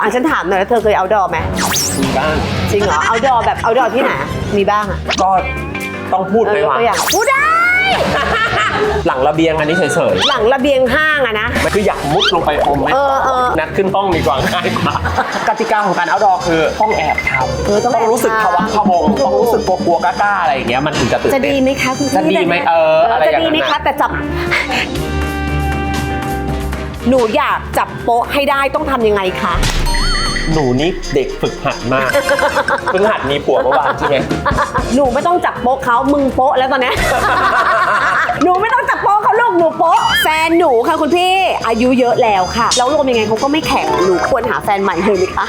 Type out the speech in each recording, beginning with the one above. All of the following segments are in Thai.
อะฉันถามหน่อยแล้วเธอเคยเอาดอไหมมีบ้างจริงเหรอเอาดอแบบเอาดอที่ไหนมีบ้างอะก็ต้องพูดเอไปอยกว่าตัวอย่างพูดได้ หลังระเบียงอันนี้เฉยหลังระเบียงห้างอะนะ ๆมันคืออยากมุดลงไปอมไหมเออเออนัดขึ้นห้องดีกว่าง่ายกว่ากติกาของการเอาดอคือต้องแอบทเออำต้องต้องรู้สึกแอบภาทำวะพะวงต้องรู้สึกกลัวๆกล้าๆอะไรอย่างเงี้ยมันถึงจะตื่นจะเต้น ดีไหมคะคุณพี่จะดีไหมเอออะไรจะอย่างดีนั้นไหมน่ะคะแต่จับ หนูอยากจับโป๊ะให้ได้ต้องทำยังไงคะ หนูนี่เด็กฝึกหัดมากเพิ่งหัดมีผัวเมื่อวานใช่ไหมหนูไม่ต้องจับโป๊ะเขามึงโป๊ะแล้วตอนเนี้ย หนูไม่ต้องจับ หนูโป๊ะแฟนหนูค่ะคุณพี่อายุเยอะแล้วค่ะ แล้วรวมยังไงเขาก็ไม่แข็งหนูควรหาแฟนใหม่เลยไหมคะ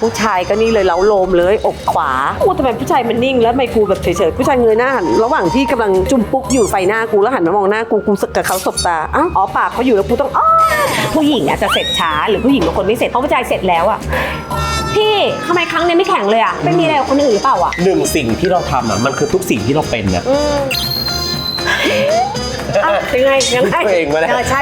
ผู้ชายก็นี่เลยเล้าโลมเลยอกขวากูทำไมผู้ชายมันนิ่งแล้วทำไมกูแบบเฉยๆผู้ชายเงยหน้าหันระหว่างที่กำลังจุ่มปุ๊กอยู่ไฟหน้ากูแล้วหันมามองหน้ากูกูสึกกับเขาสบตาอ้าวอ๋อปากเขาอยู่แล้วกูต้องอ้อผู้หญิงอาจจะเสร็จช้าหรือผู้หญิงบางคนไม่เสร็จเพราะผู้ชายเสร็จแล้วอะพี่ทำไมครั้งนี้ไม่แข็งเลยอะไม่มีอะไรกับคนอื่นหรือเปล่าอะหนึ่งสิ่งที่เราทำอะมันคือทุกสิ่งที่เราเป็นนะอืม อะยังไงยังไงตัวเองวะเนี่ยออใช่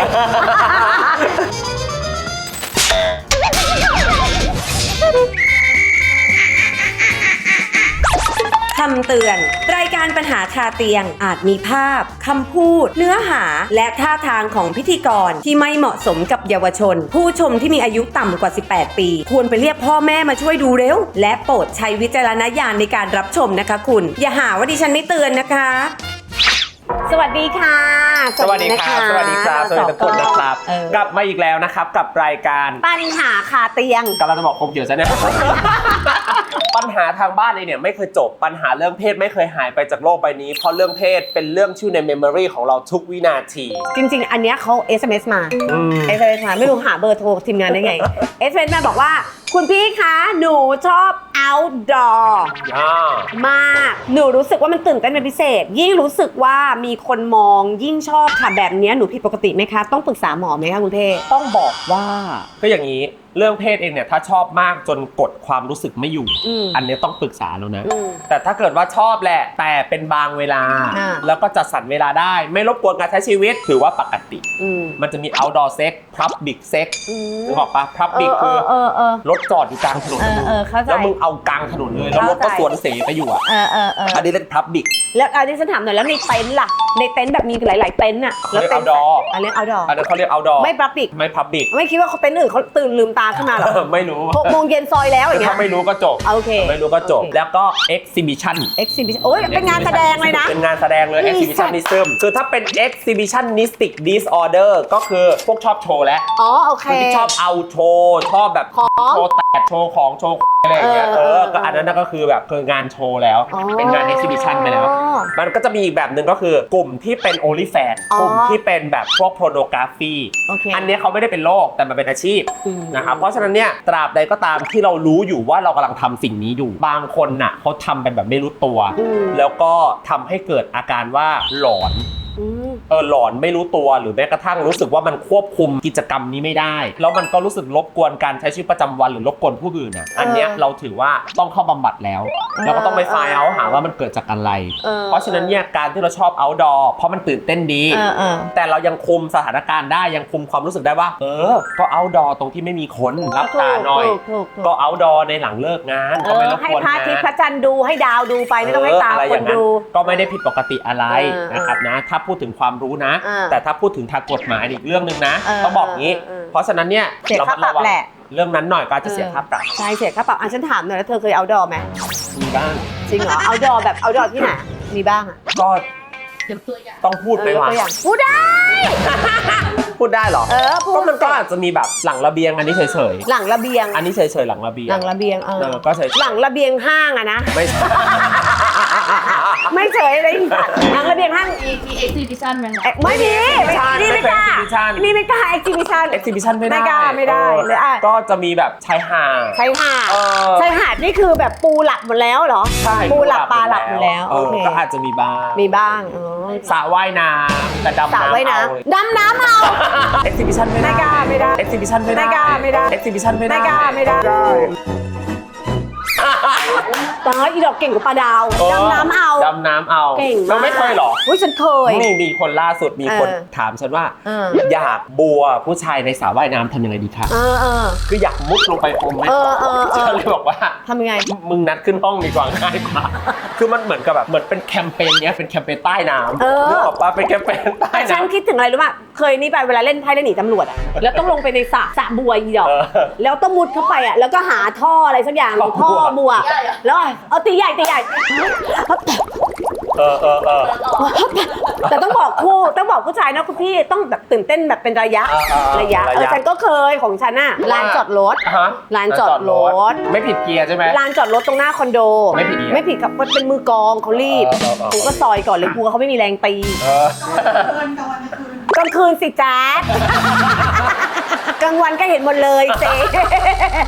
คำเตือน รายการปัญหาคาเตียงอาจมีภาพ คำพูด เนื้อหาและท่าทางของพิธีกรที่ไม่เหมาะสมกับเยาวชน ผู้ชมที่มีอายุต่ำกว่า 18 ปี ควรไปเรียกพ่อแม่มาช่วยดูเร็ว และโปรดใช้วิจารณญาณในการรับชมนะคะคุณ อย่าหาว่าดิฉันไม่เตือนนะคะ สวัสดีค่ะ สวัสดีครับสวัสดีครับสวัสดีทุกคนนะครับ เออ กลับมาอีกแล้วนะครับกับรายการปัญหาคาเตียง กำลังจะบอกคมเกี่ยวซะเนี่ย ปัญหาทางบ้านเองเนี่ยไม่เคยจบปัญหาเรื่องเพศไม่เคยหายไปจากโลกใบนี้ เพราะเรื่องเพศเป็นเรื่องชื่อในเมมโมรีของเราทุกวินาทีจริง ๆ อันเนี้ยเขา SMS มา อืม SMS มาไม่รู้หาเบอร์โทรทีมงานได้ไง SMS มาบอกว่า คุณพี่คะหนูชอบ outdoor อ่ามาก หนูรู้สึกว่ามันตื่นเต้นเป็นพิเศษ ยิ่งรู้สึกว่ามีคนมองยิ่งชอบค่ะแบบเนี้ยหนูผิดปกติไหมคะ ต้องปรึกษาหมอไหมคะคุณเทต้องบอกว่าก็อย่างนี้เรื่องเพศเองเนี่ยถ้าชอบมากจนกดความรู้สึกไม่อยู่ อืม อันนี้ต้องปรึกษาแล้วนะ อืม แต่ถ้าเกิดว่าชอบแหละ แต่เป็นบางเวลา อ่า แล้วก็จัดสรรเวลาได้ ไม่รบกวนการใช้ชีวิต ถือว่าปกติ อืมมันจะมี outdoor sex public sex อืมนึกออกปะ เอ public อเอคืออเออเออ รถจอดอยู่กลางถนนเออเออเข้าใจแล้วมึงเอากลางถนนเลย แล้วรถก็เข้าใจ สวนเสไปอยู่อะเออเออเอออันนี้เรียก public แล้วอันนี้ฉันถามหน่อยแล้วในเต็นท์ล่ะ ในเต็นท์แบบมีหลาย ๆ เต็นท์อะเขาเรียกต็นท์ outdoor อันเรียกเอาดออันนั้นเขาเรียก outdoor ไม่ปรับปิกไม่ public ไม่คิดว่าเขาเต็นท์อื่นเขาตื่นลืมตาขึ้นมาหรอไม่รู้หกโมงเย็นซอยแล้วอย่างเงี้ถ้าย ไม่รู้ก็จบโอเคไม่รู้ก็จบ โอเค แล้วก็ exhibition exhibition โอ้ยเป็นงานแสดงเลยนะ เป็นงานแสดงเลย มี exhibitionism คือถ้าเป็น exhibitionistic disorder ก็คือพวกชอบโชว์และอ๋อโอเคคนที่ชอบเอาโชว์ชอบแบบของ โชว์แตกโชว์ของโชว์อะไรอย่างเงี้ยเอเอออเออ ก็อันนั้นนะก็คือแบบคืองานโชว์แล้ว อ๋อ เป็นงาน exhibition ไปแล้ว มันก็จะมีอีกแบบหนึ่งก็คือกลุ่มที่เป็น OnlyFans อ๋อ กลุ่มที่เป็นแบบพวก pornography โอเคอันเนี้ยเขาไม่ได้เป็นโรคแต่มันเป็นอาชีพอืม นะครับเพราะฉะนั้นเนี่ยตราบใดก็ตามที่เรารู้อยู่ว่าเรากำลังทำสิ่งนี้อยู่ บางคนน่ะเขาทำเป็นแบบไม่รู้ตัวอืมแล้วก็ทำให้เกิดอาการว่าหลอนอืม เออหลอนไม่รู้ตัวหรือแม้กระทั่งรู้สึกว่ามันควบคุมกิจกรรมนี้ไม่ได้ แล้วมันก็รู้สึกรบกวนการใช้ชีวิตประจำวันหรือรบกวนผู้อื่นอะอันเนี้ยเราถือว่าต้องเข้าบำบัดแล้วเราก็ต้องไปไฟล์เอาหาว่ามันเกิดจากอะไรเออเพราะฉะนั้นเนี่ยการที่เราชอบ outdoor เพราะมันตื่นเต้นดี เออเออ แต่เรายังคุมสถานการณ์ได้ยังคุมความรู้สึกได้ว่า เออ ก็ outdoor ตรงที่ไม่มีคนรับตาหน่อย ถูกถูกถูกก็ outdoor ในหลังเลิกงานเอก็ไม่อรบให้กวนพระงาอาทิตย์นพระจันทร์ดูให้ดาวดูไปไม่ต้องให้ตาเอะไรคอนย่างดู ก็ไม่ได้ผิดปกติอะไรเออนะครับนะ ถ้าพูดถึงความรู้นะ เออแต่ถ้าพูดถึงทางกฎหมายอีกเรื่องหนึ่งนะเออต้องบอกงี้ เออเออเพราะฉะนั้นเนี่ยเสียค่าปรับมัดวังแหละ เรื่องนั้นหน่อยก็อาจจะเสียค่าปรับใช่เสียค่าปรับอะฉันถามหน่อยแล้วเธอเคยเอาดอไหมมีบ้างจริงเหรอเอาดอแบบเอาดอที่ไหนมีบ้างอะก็ต้องพูดไปเออยกว่าตัวอย่างพูดได้พูดได้เหรอเออพูดก็มันก็อาจจะมีแบบหลังระเบียงอันนี้เฉยหลังระเบียงๆอันนี้เฉยๆหลังระเบียงหลังระเบียงเอเอออก็เฉยๆหลังระเบียงห้างอะนะ ไม่ใช่ ไม่เฉยเลยอีสัตว์หลังระเบียงห้างมีมีเอ็กซิบิชันไหมคะเอ๊ะไม่มีไม่นี่ไม่กล้า exhibition นี่ไม่กล้า exhibition exhibition ไม่ได้ไม่กล้าไม่ได้ออเลยอะ ก็จะมีแบบชายหาด ชายหาดเออ ชายหาดนี่คือแบบปูหลับหมดแล้วเหรอใช่ปูหลับปลาหลับหมดแล้วเอโออเคก็อาจจะมีบ้างมีบ้างอ๋อสระว่ายน้ำแต่ดำสระน้ำว่ายน้เอาำดำน้ำเอา เอ็กซิบิชันไม่ได้ไม่กล้าไม่ได้เอ็กซิบิชันไม่ได้ไม่กล้าไม่ได้ เอ็กซิบิชันไม่ได้ ไม่กล้าไม่ได้ ตายอีดอกเก่งกว่าปลาดาวเออดำน้ำเอา ดำน้ำเอาเก่งเรามากไม่เคยเหรออุ้ยฉันเคย นี่มีคนล่าสุดมีคนเออถามฉันว่า เออ อยากบัวผู้ชายในสระว่ายน้ำทำยังไงดีคะเออเออ คืออยากมุดลงไปอมไหมเออเออเออ ฉันเลยบอกว่า ทำยังไง มึงนัดขึ้นห้องดีกว่าง่ายกว่า คือมันเหมือนกับแบบเหมือนเป็นแคมเปญเนี้ยเป็นแคมเปญใต้น้ำเออ นึกออกปะเป็นแคมเปญใต้แต่ฉันน้ำ คิดถึงอะไรรู้ป่ะ เคยนี่ไปเวลาเล่นไพ่แล้วหนีตำรวจอะแล้วต้องลงไปในสระสระบัวอีดอก เออแล้วต้องมุดเข้าไปอะแล้วก็หาท่ออะไรสักอย่างท่อท่อบัวบัวแล้วเอาตีใหญ่ตีใหญ่เออเออเออแต่ต้องบอกคู่ต้องบอกผู้ชายนะคุณพี่ต้องแบบตื่นเต้นแบบเป็นระยะอ่าอ่าอ่าระยะระยะเออฉันก็เคยของฉันอะลานจอดรถฮะลานจอดรถไม่ผิดเกียร์ใช่ไหมลานจอดรถตรงหน้าคอนโด ไม่ผิดอีกไม่ผิดครับมันเป็นมือกองเขารีบเออเออเออกูก็ซอยก่อนเลยกูเขาไม่มีแรงตีเออกลางคืนสิแจ๊ด กลางวันก็เห็นหมดเลยเจ๊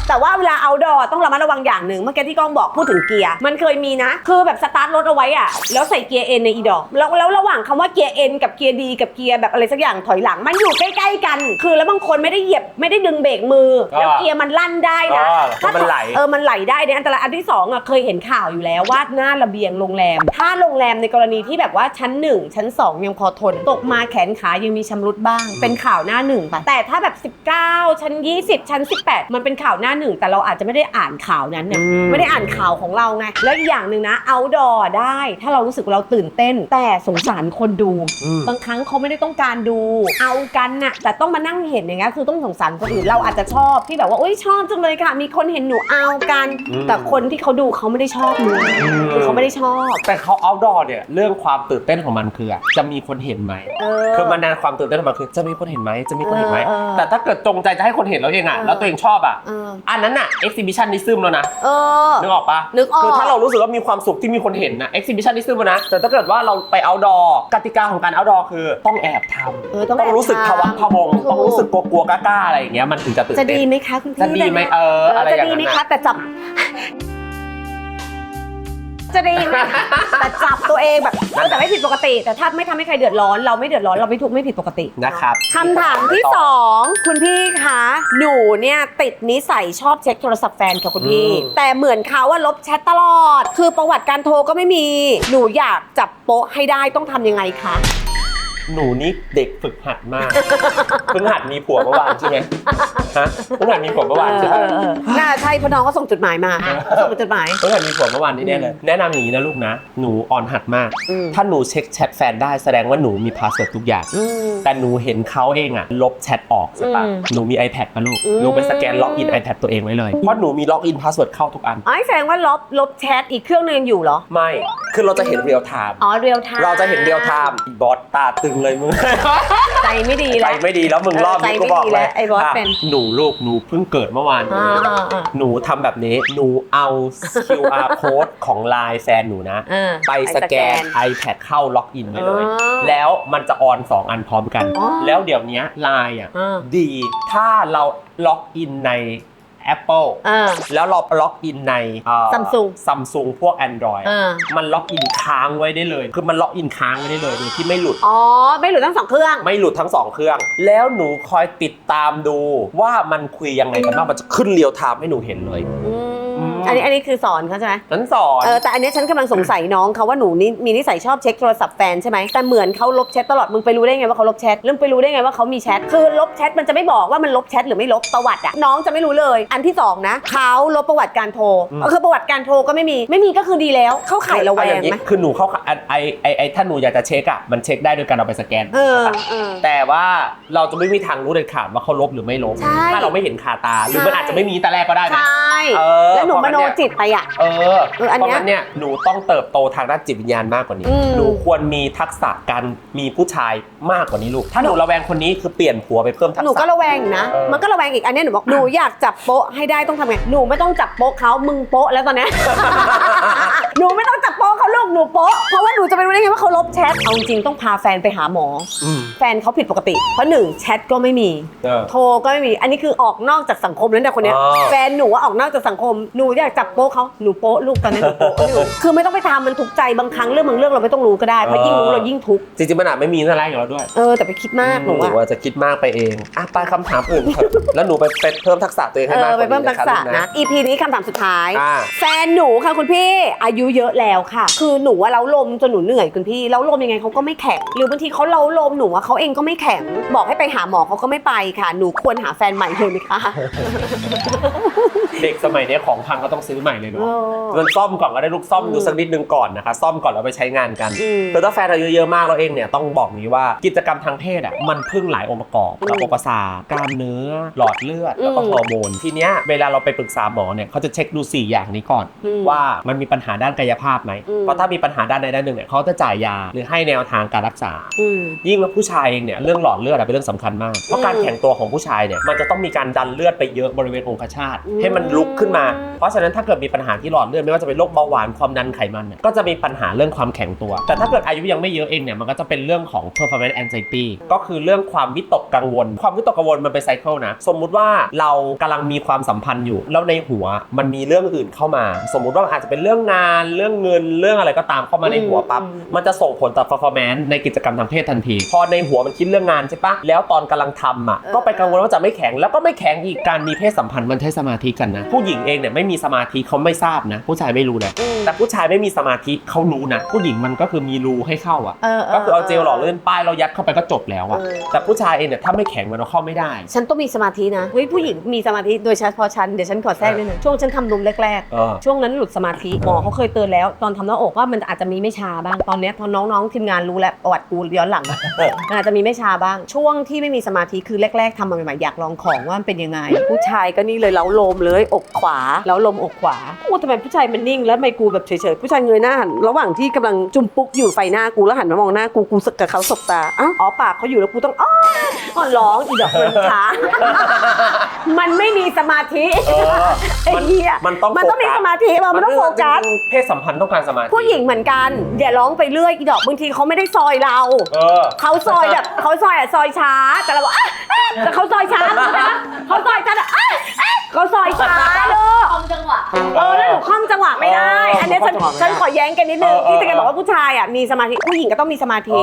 แต่ว่าเวลาเอาดอต้องระมัดระวังอย่างหนึ่งเมื่อกี้ที่ก้องบอกพูดถึงเกียร์มันเคยมีนะ คือแบบสตาร์ทรถเอาไว้อะแล้วใส่เกียร์เอ็นในอีดอกแล้วแล้วระหว่างคำว่าเกียร์เอ็นกับเกียร์ดีกับเกียร์แบบอะไรสักอย่างถอยหลังมันอยู่ใกล้ ๆ กัน คือแล้วบางคนไม่ได้เหยียบไม่ได้ดึงเบรกมือ แล้วเกียร์มันลั่นได้นะอ่าเพราะมันไหลเออมันไหลได้เนี่ยอันตรายอันที่สองอะเคยเห็นข่าวอยู่แล้วว่าหน้าระเบียงโรงแรม ถ้าโรงแรมในกรณีที่แบบว่าชั้นหนึ่งชั้นสองยังพอทน ตกมาแขนขายังมีชำรุดบ้าง เป็นข่าวหน้าหนึ่งไปแต่ถ้าแบบ 19ชั้น 20 ชั้น 18 มันเป็นข่าวหน้าหนึ่ง แต่เราอาจจะไม่ได้อ่านข่าวนั้นเนี่ยอืม ไม่ได้อ่านข่าวของเราไง แล้วอีกอย่างหนึ่งนะ เอาดอได้ ถ้าเรารู้สึกว่าเราตื่นเต้น แต่สงสารคนดู อืม บางครั้งเขาไม่ได้ต้องการดู เอากันน่ะ แต่ต้องมานั่งเห็นอย่างเงี้ยคือต้องสงสารคนอื่นเราอาจจะชอบที่แบบว่าอุ้ยชอบจังเลยค่ะ มีคนเห็นหนูเอากัน อืมแต่คนที่เขาดูเขาไม่ได้ชอบหนูอืม คือเขาไม่ได้ชอบแต่เขา outdoor เนี่ยเรื่องความตื่นเต้นของมันคืออะจะมีคนเห็นไหม เออ คือมันนานความตื่นเต้นของมันคือจะมีคนเห็นไหมจะมีคนเห็นไหมเออเออ แต่ถ้าเกิดจงใจจะให้คนเห็นแล้วเองอะเออแล้วตัวเองชอบอะเอออันนั้นอะ exhibitionism แล้วนะ เออ นึกออกปะนึกออกคือถ้าเรารู้สึกว่ามีความสุขที่มีคนเห็นนะ exhibitionism อะนะ แต่ถ้าเกิดว่าเราไป outdoor กติกาของการ outdoor คือต้องแอบทำเออต้องต้องรู้สึกแอบพะทำวักพะวง ถูก ต้องรู้สึกกลัวๆกล้าๆอะไรอย่างเงี้ยมันถึงจะตื่นจะเต้ดีนไหมคะคุณพี่จะดีไหมเอออะไรจะอย่างดีนั้นไหมน่ะ คะแต่จับ จะดีไหมแต่จับตัวเองแบบเออแต่ไม่ผิดปกติ แต่ถ้าไม่ทำให้ใครเดือดร้อน เราไม่เดือดร้อนเราไม่ทุกข์ไม่ผิดปกตินะครับคำถามที่สองคุณพี่คะหนูเนี่ยติดนิสัยชอบเช็คโทรศัพท์แฟนค่ะคุณพี่ อืม แต่เหมือนเขาว่าลบแชทตลอด คือประวัติการโทรก็ไม่มี หนูอยากจับโป๊ะให้ได้ต้องทำยังไงคะ หนูนี่เด็กฝึกหัดมากเพิ่งหัดมีผัวเมื่อวานใช่ไหมฮะเพิ่งหัดมีผัวเมื่อวานใช่ไหมเออเออเออน่าใช่เพราะน้องก็ส่งจดหมายมาส่งจดหมาย เพิ่งหัดมีผัวเมื่อวานนี้แน่เลยแนะนำอย่างนี้นะลูกนะ หนูอ่อนหัดมาก อืม ถ้าหนูเช็คแชทแฟนได้แสดงว่าหนูมีพาสเวิร์ดทุกอย่าง อืม แต่หนูเห็นเขาเองอะลบแชทออกใช่ปะอืมหนูมี iPad มาลูกอืม หนูไปสแกนล็อกอิน iPad ตัวเองไว้เลย เพราะหนูมีล็อกอินพาสเวิร์ดเข้าทุกอัน อ๋อแสดงว่าลบลบแชทอีกเครื่องนึงยังอยู่เหรอ ไม่ คือเราจะเห็นเรียลไทม์ อ๋อเรียลไทม์ เราจะเห็นเรียลไทม์บอสตาตึงเลยมึง ใจไม่ดีใจแล้ว ไม่ดีแล้วมึงรอบนี้เออใจกูบอกไม่ดีเลแล้ยวไอ้บอสะเป็นหนูลูกหนูเพิ่งเกิดเมื่อวานอ่าอ่าอ่าหนูทำแบบนี้ หนูเอา QR code ของ Line แฟนหนูนะ อ่า ไปสแกน iPad เข้าล็อกอินไว้เลย อ๋อแล้วมันจะออน 2 อันพร้อมกัน อ๋อแล้วเดี๋ยวเนี้ย Line อะ อ่า ดี ถ้าเราล็อกอินใน Apple อ่า แล้วเราล็อกอินใน Samsung ซัมซุงพวก Android อ่า มันล็อกอินค้างไว้ได้เลย คือมันล็อกอินค้างไว้ได้เลยโดยที่ไม่หลุด อ๋อ ไม่หลุดทั้งสองเครื่อง ไม่หลุดทั้งสองเครื่อง แล้วหนูคอยติดตามดูว่ามันคุยยังไงกันบ้างมันจะขึ้นเรียวไทม์ให้หนูเห็นเลย อืม อืมอันนี้อันนี้คือสอนเขาใช่ไหมนั้นสอนเออแต่อันเนี้ยฉันกำลังสงสัยน้องเขาว่าหนูนี่มีนิสัยชอบเช็คโทรศัพท์แฟนใช่ไหมแต่เหมือนเขาลบแชทตลอดมึงไปรู้ได้ไงว่าเขาลบแชทแล้วมึงไปรู้ได้ไงว่าเขามีแชทคือลบแชทมันจะไม่บอกว่ามันลบแชทหรือไม่ลบประวัติอะน้องจะไม่รู้เลย อันที่สองนะเขาลบประวัติการโทรก็คือประวัติการโทรก็ไม่มี ไม่มีก็คือดีแล้วเข้าข่ายระแวเอาองย่างนี้ไหม คือหนูเข้าไอไอไอไอถ้าหนูอยากจะเช็คอะมันเช็คได้ด้วยการเอาไปสแกน เออใช่ปะเออ แต่ว่าเราจะไม่มีทางรู้เด็ดขาดว่าเขาลบหรือไม่ลบ ใช่ถ้าเราไม่เห็นคาตา หรือมันใช่ อาจจะไม่มีแต่แรกก็ได้ใชนะ่เออแล้วหนูเพมราะโนมันเนี่ย จิตไปอะเออเอออันเพเนี้ยราะงั้นเนี่ยหนูต้องเติบโตทางด้านจิตวิญญาณมากกว่านี้ อืม หนูควรมีทักษะการมีผู้ชายมากกว่านี้ลูก ถ้าหนูระแวงคนนี้คือเปลี่ยนผัวไปเพิ่มทักหนูษะก็ระแวงอยู่นะ เออ มันก็ระแวงอีกอันเนี้ยหนูบอกหนูอยากจับโป๊ะให้ได้ต้องทำไง หนูไม่ต้องจับโป๊ะเขามึงโป๊ะแล้วตอนเนี้ย หนูไม่ต้องจับโป๊ะเขาลู กหนูโป๊ะเพราะว่าหนูจะไปรู้ได้ไงว่าเขาลบแชทเอาจริงๆต้องพาแฟนไปหาหมอ อืม แฟนเขาผิดปกติ เพราะหนึ่งแชทก็ไม่มี เออโทรก็ไม่มี อันนี้คือออกนอกจากสังคมแล้วเนี่ยคนเนี้ย อ๋อ แฟนหนูว่าออกนอกจากสังคม หนูอยากจับโป๊ะเขาหนูโป๊ะลูกตอนนี้หนูโป๊ะอยู่ คือไม่ต้องไปทำมันทุกข์ใจบางครั้งเรื่องบางเรื่องเราไม่ต้องรู้ก็ได้ เพราะยิ่งรู้เรายิ่งทุกข์ จริงๆมันอาจไม่มีนั่นแรกอยู่แล้วด้วยเออแต่ไปคิดมากหนูอะว่าจะคิดมากไปเองอะไปคำถามอื่นเถอะแล้วหนูไปไปเพิ่มทักษะตัวเองให้เอมากอกไปว่าเพิ่มนี้ทักษะลูนะ EP นี้คำถามสุดท้าย อ่า แฟนหนูค่ะคุณพี่อายุเยอะแล้วค่ะ คือหนูว่าเล้าลมจนหนูเหนื่อยคุณพี่เล้าลมยังไงเขาก็ไม่แข็ง หรือบางทีเขาเล้าลมหนูว่าเขาเองก็ไม่แข็ง บอกให้ไปหาหมอเขาก็ไม่ไปค่ะ หนูควรหาแฟนใหม่เลยไหมคะ เด็กสมัยเนี้ยของพังก็ต้องซื้อใหม่เลยเอเนาะอมันซ่อมก่อนก็ได้ลูกซ่อมอืมดูสักนิดนึงก่อนนะคะ ซ่อมก่อนแล้วไปใช้งานกันอืมคือถ้าแฟนเราเยอะๆมากเราเองเนี่ยต้องบอกนี้ว่ากิจกรรมทางเพศอะมันพึ่งหลายองค์ประกอบอืมระบบประสาทกล้ามเนื้อ หลอดเลือดแล้วก็อืมฮอร์โมนทีเนี้ยเวลาเราไปปรึกษาหมอเนี่ยเขาจะเช็คดู 4 อย่างนี้ก่อน อืมว่ามันมีปัญหาด้านกายภาพไหมอืม เพราะถ้ามีปัญหาด้านใดด้านหนึ่งเนี่ยเขาจะจ่ายยาหรือให้แนวทางการรักษา อืม ยิ่งแล้วผู้ชายเองเนี่ยเรื่องหลอดเลือดอะเป็นเรื่องสำคัญมาก เพราะการอืมแข็งตัวของผู้ชายเนี่ยมันจะต้องมีการดันเลือดไปเยอะบริเวณองคชาตอืม ให้มันลุกขึ้นมา เพราะฉะนั้นถ้าเกิดมีปัญหาที่หลอดเลือดไม่ว่าจะเป็นโรคเบาหวานความดันไขมันเนี่ยก็จะมีปัญหาเรื่องความแข็งตัว แต่ถ้าเกิดอายุยังไม่เยอะเองเนี่ยมันก็จะเป็นเรื่องของ performance anxiety ก็คือเรื่องความวิตกกังวล ความวิตกกังวลมันเป็นไซเคิลนะสมมุติว่าเรากำลังมีความสัมพันธ์อยู่แล้วในหัวมันมีเรื่องอื่นเข้ามา สมมุติว่าอาจจะเป็นเรื่องงานเรื่องเงินเรื่องอะไรก็ตามเข้ามาในหัวปั๊บอืมมันจะส่งผลต่อ performance ในกิจกรรมทางเพศทันที พอในหัวมันคิดเรื่องงานใช่ปะแล้วตอนกำลังทำอะเออก็ไปกังวลว่าจะไม่แข็งแล้วก็ไม่แข็งอีกการมีเพศสัมพันธ์มันใช้สมาธิกันนะผู้หญิงเองเนี่ยไม่มีสมาธิเขาไม่ทราบนะ ผู้ชายไม่รู้นะอืมแต่ผู้ชายไม่มีสมาธิเขารู้นะ ผู้หญิงมันก็คือมีรูให้เข้าอะเออก็คือเอาเจลหล่อลื่นป้ายเรายัดเข้าไปก็จบแล้วอะเออแต่ผู้ชายเองเนี่ยถ้าไม่แข็งมันเอาเข้าไม่ได้ ฉันต้องมีสมาธินะเฮ้ยผู้หญิงมีสมาธิโดยเฉพาะฉันเดี๋ยวฉันขอแทรกนิดนึงช่วงฉันทำนมแรกเออๆช่วงนั้นหลุดสมาธิหมอเขาเคยเตือนแล้วตอนทำหน้าอกว่ามันอาจจะมีไม่ชาบ้าง ตอนเนี้ยพอน้องๆทีมงานรู้แล้วประวัติกูย้อนหลัง มันอาจจะมีไม่ชาบ้าง ช่วงที่ไม่มีสมาธิคือแรก ๆทำมาใหม่ๆอยากลองของว่ามันเป็นยังไง ผู้ชายก็นี่เลยเล้าโลมเลย อกขวาแล้วลมอกขวาโอ้ทำไมผู้ชายมันนิ่งแล้วทำไมกูแบบเฉยๆผู้ชายเงยหน้าหันระหว่างที่กำลังจุ่มปุ๊กอยู่ไฟหน้ากูแล้วหันมามองหน้ากูกูสกกับเขาสบตาอ้าวอ๋อปากเขาอยู่แล้วกูต้องอ้ออ๋อร้องอีดอกมันช้ามันไม่มีสมาธิเออไอ้มันเหี้ยมันต้องมันต้องมีโฟกัสสมาธิมันต้องโฟกัส เพศสัมพันธ์ต้องการสมาธิ ผู้หญิงเหมือนกันอย่าร้องไปเรื่อยอีดอกบางทีเขาไม่ได้ซอยเราเออ เขาซอยแบบเขาซอยอะซอยช้า แต่เราบอกอะอะแต่เขาซอยช้านะเขาซอยช้าอะอะอะเขาซอยช้าลูกคอมจังหวะ เออแล้วหนูข้ามจังหวะไม่ได้เอออันเนี้ยฉันข้ามจังหวะไม่ได้ฉันขอแย้งกันนิดนึงเออเออ ที่ตะแกบอกว่าผู้ชายอะมีสมาธิผู้หญิงก็ต้องมีสมาธิ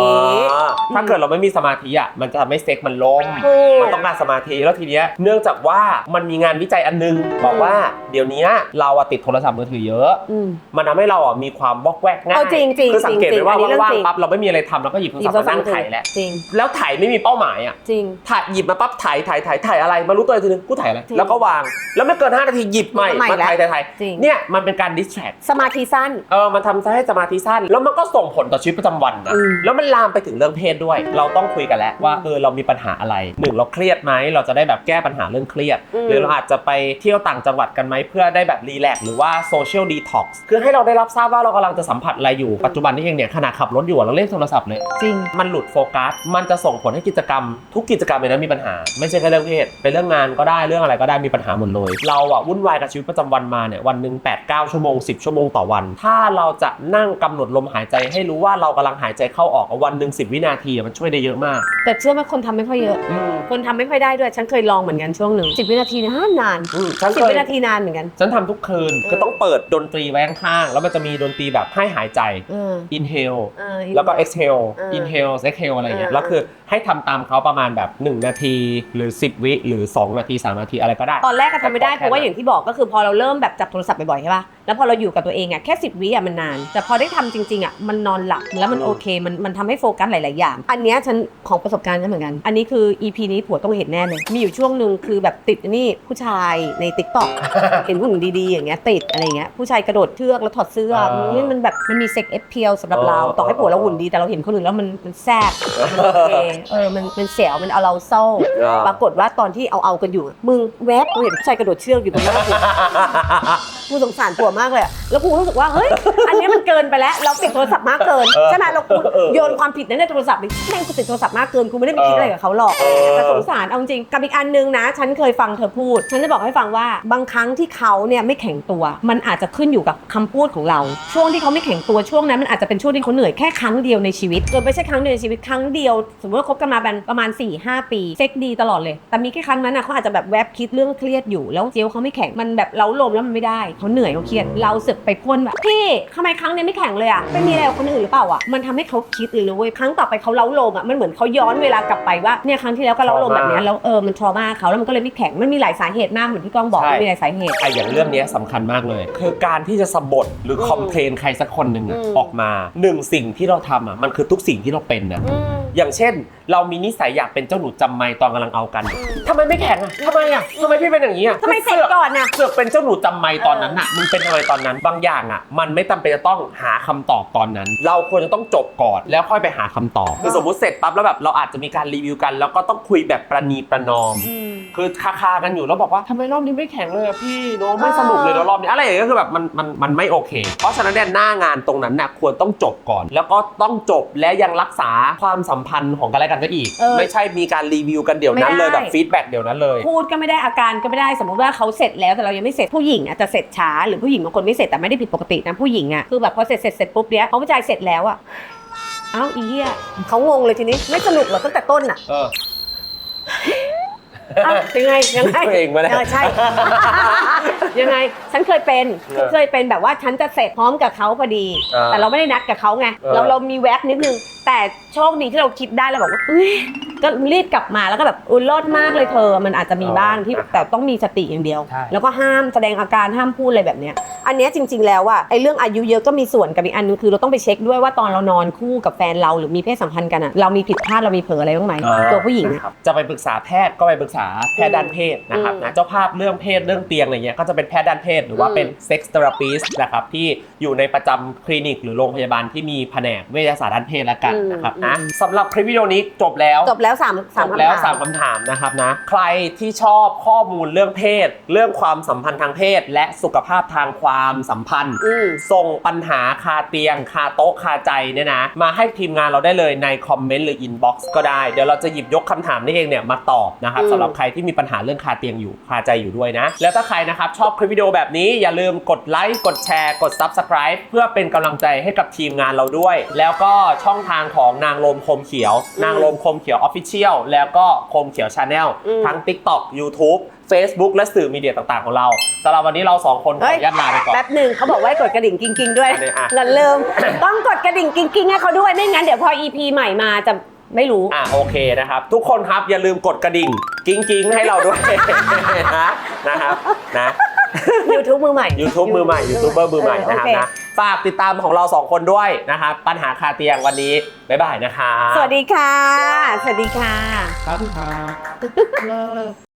อ่าถ้าเกิดเราไม่มีสมาธิอะ มันจะทำให้เซ็กมันล้ม ถูก มันต้องการสมาธิ แล้วทีเนี้ย เนื่องจากว่ามันมีงานวิจัยอันนึง บอกว่าเดี๋ยวนี้เราอะติดโทรศัพท์มือถือเยอะ อืม มันทำให้เราอะมีความวอกแวกง่ายเอาจริงจริงคือสังเกตจริไหมงว่าอันนี้เรื่องว่างจริง ๆปั๊บเราไม่มีอะไรทำเราก็หยิบโทรหยิบศัพท์โทรมาศัพนั่ท์งถ่ายแหละ จริงแล้วถ่ายไม่มีเป้าหมายอะ จริง ถ่ายหยิบมาปั๊บถ่ายถ่ายถ่ายถ่ายอะไรมารู้ตัวอีกทีนึงกูถ่ายอะไรจริงแล้วก็วาง แล้วไม่เกิน 5 นาทีหยิบใหม่ใหม่มาถ่ายแล้วถ่ายถ่ายจริง เนี่ยมันเป็นการดิสแทรก สมาธิสั้น เออมันทำให้สมาธิสั้น แล้วมันก็ส่งผลต่อชีวิตประจำวันนะ อืม แล้วมันลามไปถึงเรื่องเพศด้วย เราต้องคุยกันแล้วว่าเออเรามีปัญหาอะไรหนึ่งเราเครียดไหมเราจะได้แบบแก้ปัญหาเรื่องเครียด อืม หรือเราอาจจะไปเที่ยวต่างจังหวัดกันไหมเพื่อได้แบบรีแลกซ์หรือว่าโซเชียลดีท็อกซ์คือให้เราได้รับทราบว่าเรากำลังจะสัมผัสอะไรอยู่ปัจจุบันนี้เองเนี่ยขณะขับรถอยู่อะเราเล่นโทรศัพท์เลย จริง มันหลุดโฟกัส มันจะส่งผลให้กิจกรรม ทุกกิจกรรมเลยนะมีปัญหา ไม่ใช่แค่เรื่องเพศ เป็นเรื่องงานก็ได้เรื่องอะไรก็ได้มีปัญหาหมดเลย เราอะวุ่นวายกับชีวิตประจำวันมาเนี่ยวันหนึ่ง8 9 ชั่วโมง 10 ชั่วโมงต่อวัน ถ้าเราจะนั่งกำหนดลมหายใจให้รู้ว่าเรากำลังหายใจเข้าออกอะวันหนึ่ง10วินาทีอะมันช่วยได้เยอะมาก แต่เชื่อไหมคนทำไม่ค่อยเยอะอืมคนทำไม่ค่อยได้ด้วย ฉันเคยลองเหมือนกันช่วงหนึ่งสิบวินาทีนะนานอืมฉันสิบเคยวินาทีนานเหมือนกัน ฉันทำทุกคืนคือต้องเปิดดนตรีไว้ข้างๆแล้วมันจะมีดนตรีแบบให้หายใจเออ inhale เออแล้วก็ exhale เออ inhale exhale อะไรอย่างเงี้ยเออแล้วคือให้ทำตามเขาประมาณแบบ 1 นาทีหรือ 10 วิหรือ 2 นาที 3 นาทีอะไรก็ได้ ตอนแรกก็ทำไม่ได้เพราะว่าอย่างที่บอกก็คือพอเราเริ่มแบบจับโทรศัพท์บ่อยๆใช่ป่ะ แล้วพอเราอยู่กับตัวเองอะแค่สิบวิอะมันนาน แต่พอได้ทำจริงๆอะมันนอนหลับแล้วมันอืมโอเค มันมันทำให้โฟกัสหลาย ๆ อย่าง อันเนี้ยฉันของประสบการณ์ฉันเหมือนกัน อันนี้คือ EP นี้ผัวต้องเห็นแน่เลย มีอยู่ช่วงหนึ่งคือแบบติดนี่ผู้ชายในติ๊กต็อกเห็นผู้หญิงดี ๆ อย่างเงี้ยติดอะไรเงี้ยผู้ชายกระโดดเชือกแล้วถอดเสื้อเออนี่มันแบบมันมีเซ็กเอฟเพียลสำหรับเราเออต่อให้ผัวเราหุ่นดีแต่เราเห็นคนอื่นแล้วมันมันแซ่บมันโอเคเออมันมันเสียวมันเอาเราเศร้าปรากฏว่าตอนที่เอาเอากันอยู่ มึงแวบกูเห็นผู้ชายกระโดดเชือกอยู่ตรงหน้า กูกูสงสารผัวมากเลยอะแล้วกูรู้สึกว่าเฮ้ย อันเนี้ยมันเกินไปแล้ว เราติดโทรศัพท์มากเกินเออใช่ไหมเรากูเออเออโยนความผิดนั้นในโทรศัพท์ดิแม่งกูติดโทรศัพท์มากเกิน กูไม่ได้ไปคิดอะไรกับเขาหรอกเออแต่สงสาร เอาจริงกับอีกอันนึงนะ ฉันเคยฟังเธอพูด ฉันจะบอกให้ฟังว่า บางครั้งที่เขาเนี่ยไม่แข็งตัว มันอาจจะขึ้นอยู่กับคำพูดของเรา ช่วงที่เขาไม่แข็งตัว ช่วงนั้นมันอาจจะเป็นช่วงที่เขาเหนื่อยแค่ครั้งเดียวในชีวิตเออไม่ใช่ครั้งเดียวในชีวิต ครั้งเดียว สมมติว่าคบกันมาเป็นประมาณ4ี่หปีเซ็กดีตลอดเลย แต่มีแค่ครั้งนั้นนะเขาอาจจะแบบแวบคิดเรื่องเครียดอยู่ แล้วเจลเขาไม่แข็ง มันแบบเล้าลมแล้วมันไม่ได้เขาเหนื่อยเขาเครียดเราสึกไปพ่นแบบพี่ทำไมครั้งนี้ไม่แข็งเลยอะไม่มีอะไรกับคนอื่นหรือเปล่าอะมันทำให้เขาคิดเลยเว้ยครั้งต่อไปเขาเล้าลมอะมันเหมือนเขาย้อนเวลากลับไปว่าเนี่ยครั้งที่แล้วก็เล้าลมแบบเนี้ยแล้วเออมันทรมาเขาแล้วมันก็เลยไม่แข็งมันมีหลายสาเหตุมากเหมือนที่ก้องบอกใช่มันมีหลายสาเหตุไออย่างเรื่องเนี้ยสำคัญมากเลย คือการที่จะสะบดหรือคอมเพลนใครสักคนหนึ่งอะอืมออกมาหนึ่งสิ่งที่เราทำอะมันคือทุกสิ่งที่เราเป็นนะ อืมอย่างเช่น เรามีนิสัยอยากเป็นเจ้าหนูจำไม่ตอนกำลังเอากันทำไมไม่แข็งอะทำไมอะทำไมพี่เป็นอย่างนี้อะทำไมเสร็จก่อนน่ะเสือกเป็นเจ้าหนูจำไม่ตอนนั้นอะมึงเป็นทำไมตอนนั้น บางอย่างอะ มันไม่จำเป็นจะต้องหาคำตอบตอนนั้น เราควรจะต้องจบก่อนแล้วค่อยไปหาคำตอบคือสมมติเสร็จปั๊บแล้วแบบเราอาจจะมีการรีวิวกัน แล้วก็ต้องคุยแบบประนีประนอมอืม คือคาคาๆกันอยู่แล้วบอกว่าทำไมรอบนี้ไม่แข็งเลยอะพี่โนไม่สนุกเลยเนอะรอบนี้อะไรอย่างเงี้ยก็คือแบบมันมันมันไม่โอเค เพราะฉะนั้นเนี่ยหน้างานตรงนั้นน่ะควรต้องจบก่อน แล้วก็ต้องจบและยังรักษาความสัมพันธ์ของกันและกันก็อีก เออไม่ใช่มีการรีวิวกันเดี๋ยวนั้นไม่ได้เลยแบบฟีดแบ็กเดี๋ยวนั้นเลย พูดก็ไม่ได้อาการก็ไม่ได้สมมติว่าเขาเสร็จแล้วแต่เรายังไม่เสร็จผู้หญิงอาจจะเสร็จช้าหรือผู้หญิงบางคนไม่เสร็จแต่ไม่ได้ผิดปกตินะผู้หญิงอะคือแบบพอเสร็จเสร็จเสร็จปุ๊บเนี้ยเขาผู้ชายเสร็จแล้วอะเอ้าอีเหี้ยเขางงเลยทีนี้ไม่สนุกเหรอตั้งแต่ต้นอะ เออ เอ้ายังไงยังไงตัวเองมาเนี่ยเออใช่ ยังไงฉันเคยเป็นเออเคยเป็นแบบว่าฉันจะเสร็จพร้อมกับเขาพอดีเออแต่เราไม่ได้นัดกับเขาไงเออ เราเรามีแวบนิดนึงแต่โชคดีที่เราคิดได้แล้วบอกว่าอุ้ย ก็รีบกลับมาแล้วก็แบบอุ้ยรอดมากเลยเธอ มันอาจจะมีบ้างที่แต่ต้องมีสติอย่างเดียว ใช่ แล้วก็ห้ามแสดงอาการห้ามพูดอะไรแบบเนี้ยอันเนี้ยจริง ๆ แล้วอะไอเรื่องอายุเยอะก็มีส่วนกับอีกอันนึงคือเราต้องไปเช็คด้วยว่าตอนเรานอนคู่กับแฟนเราหรือมีเพศสัมพันธ์กันอะเรามีผิดพลาดเรามีเผลออะไรบ้างไหมตัวผู้หญิงอะนะครับจะไปปรึกษาแพทย์ก็ไปปรึกษาแพทย์ด้านเพศนะครับอืมนะเจ้าภาพเรื่องเพศเรื่องเตียงอะไรเงี้ยก็จะเป็นแพทย์ด้านเพศหรือว่าอืม เป็นเซ็กซ์เทอราปิสนะครับที่อยู่ในประจำคลินิกหรือโรงพยาบาลที่มีแผนกเวชศาสตร์ด้านเพศละกันนะครับนะสำหรับคลิปวิดีโอนี้จบแล้ว จบแล้วสามสามจบแล้วคำถสามคำถามนะครับนะ ใครที่ชอบข้อมูลเรื่องเพศ เรื่องความสัมพันธ์ทางเพศ และสุขภาพทางความสัมพันธ์ อืม ส่งปัญหาคาเตียง คาโต๊ะคาใจเนี่ยนะ มาให้ทีมงานเราได้เลยในคอมเมนต์หรืออินบ็อกซ์ก็ได้ เดี๋ยวเราจะหยิบยกคำถามนี้เองเนี่ยมาตอบนะครับอืม สำหรับใครที่มีปัญหาเรื่องคาเตียงอยู่คาใจอยู่ด้วยนะ แล้วถ้าใครนะครับชอบคลิปวิดีโอแบบนี้อย่าลืมกดไลค์กดแชร์กด Subscribe เพื่อเป็นกำลังใจให้กับทีมงานเราด้วย แล้วก็ช่องทางของนางลมคมเขียว นางลมคมเขียว Official แล้วก็คมเขียว Channel อืม ทั้ง TikTok YouTube Facebook และสื่อมีเดียต่างๆของเราสำหรับวันนี้เราสองคนขออนุญาตลาไปก่อน แป๊บหนึ่งเขาบอกว่าให้กดกระดิ่งกิ้งๆด้วยอันนี้อะอย่าลืม ต้องกดกระดิ่งกิ้งๆให้เขาด้วยไม่งั้นเดี๋ยวพอ EP ใหม่มาจะไม่รู้ อะโอเคนะครับ ทุกคนครับอย่าลืมกดกระดิ่ง กิ้งกิ้งๆให้เราด้วย นะนะครับนะ YouTube มือใหม่ YouTube มือใหม่ ยูทูบเบอร์มือใหม่นะครับเออโอเคนะ ฝากติดตามของเราสองคนด้วยนะครับ ปัญหาคาเตียงวันนี้ บ๊ายบายนะคะ สวัสดีค่ะ สวัสดีค่ะ ครับ